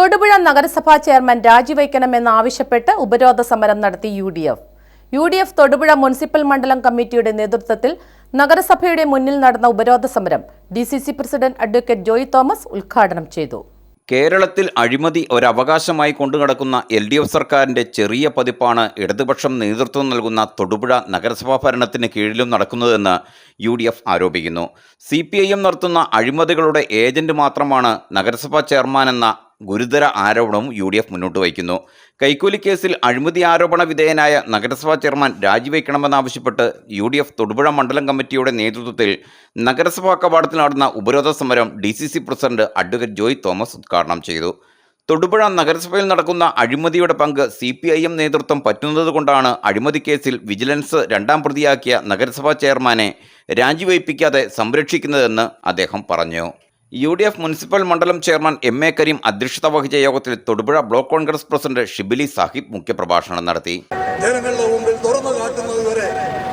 തൊടുപുഴ നഗരസഭാ ചെയർമാൻ രാജിവയ്ക്കണമെന്നാവശ്യപ്പെട്ട് ഉപരോധ സമരം നടത്തി U D F. U D F Thodupuzha municipal മണ്ഡലം കമ്മിറ്റിയുടെ നേതൃത്വത്തിൽ നഗരസഭയുടെ മുന്നിൽ നടന്ന ഉപരോധ സമരം D C C president advocate Joy Thomas ഉദ്ഘാടനം ചെയ്തു. കേരളത്തിൽ അഴിമതി ഒരവകാശമായി കൊണ്ടുനടക്കുന്ന എൽ ഡി എഫ് സർക്കാരിന്റെ ചെറിയ പതിപ്പാണ് ഇടതുപക്ഷം നേതൃത്വം നൽകുന്ന തൊടുപുഴ നഗരസഭാ ഭരണത്തിന് കീഴിലും നടക്കുന്നതെന്ന് യു ഡി എഫ് ആരോപിക്കുന്നു. സി പി ഐ എം നടത്തുന്ന അഴിമതികളുടെ ഏജന്റ് മാത്രമാണ് നഗരസഭാ ചെയർമാൻ എന്ന ഗുരുതര ആരോപണവും യു ഡി എഫ് മുന്നോട്ട് വയ്ക്കുന്നു. കൈക്കൂലി കേസിൽ അഴിമതി ആരോപണ വിധേയനായ നഗരസഭാ ചെയർമാൻ രാജിവെക്കണമെന്നാവശ്യപ്പെട്ട് യു ഡി എഫ് തൊടുപുഴ മണ്ഡലം കമ്മിറ്റിയുടെ നേതൃത്വത്തിൽ നഗരസഭാ കവാടത്തിൽ നടന്ന ഉപരോധ സമരം D C C president advocate Joy Thomas ഉദ്ഘാടനം ചെയ്തു. തൊടുപുഴ നഗരസഭയിൽ നടക്കുന്ന അഴിമതിയുടെ പങ്ക് സി പി ഐ എം നേതൃത്വം പറ്റുന്നതുകൊണ്ടാണ് അഴിമതി കേസിൽ വിജിലൻസ് രണ്ടാം പ്രതിയാക്കിയ നഗരസഭാ ചെയർമാനെ രാജിവയ്പ്പിക്കാതെ സംരക്ഷിക്കുന്നതെന്ന് അദ്ദേഹം പറഞ്ഞു. യു ഡി എഫ് മുനിസിപ്പൽ മണ്ഡലം ചെയർമാൻ എം എ കരീം അധ്യക്ഷത വഹിച്ച യോഗത്തിൽ Thodupuzha block Congress president Shibili Sahib മുഖ്യപ്രഭാഷണം നടത്തി. ജനങ്ങളുടെ മുമ്പിൽ തുറന്നു കാട്ടുന്നത് വരെ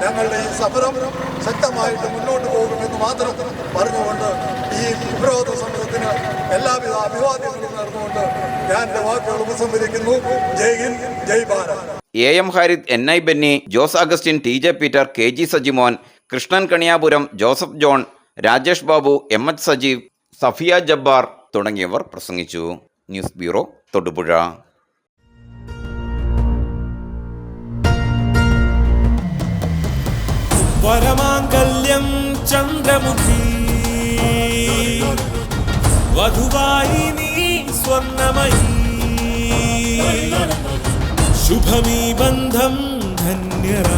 ഞങ്ങളുടെ ഈ സമരം ശക്തമായിട്ട് മുന്നോട്ട് പോകുമെന്ന് മാത്രം പറഞ്ഞുകൊണ്ട് ഈ ഉപരോധ സമരത്തിന് എല്ലാവിധ അഭിവാദ്യങ്ങളും നടന്നുകൊണ്ട് ഞാൻ എന്റെ വാക്കുകൾ ഉപസംഹരിക്കുന്നു. Jai Hind Jai Bharat. A M Harid N I Benny Jose Augustine T J Peter K G Sajimon Krishnan Kaniyapuram Joseph John Rajesh Babu M H Sajeev Safiya Jabbar തുടങ്ങിയവർ പ്രസംഗിച്ചു. News bureau Thodupuzha. വരമാംഗല്യം ചന്ദ്രമുഖി. വധുവായി നീ സ്വർണമയി. ശുഭമീ ബന്ധം ധന്യരാഗം.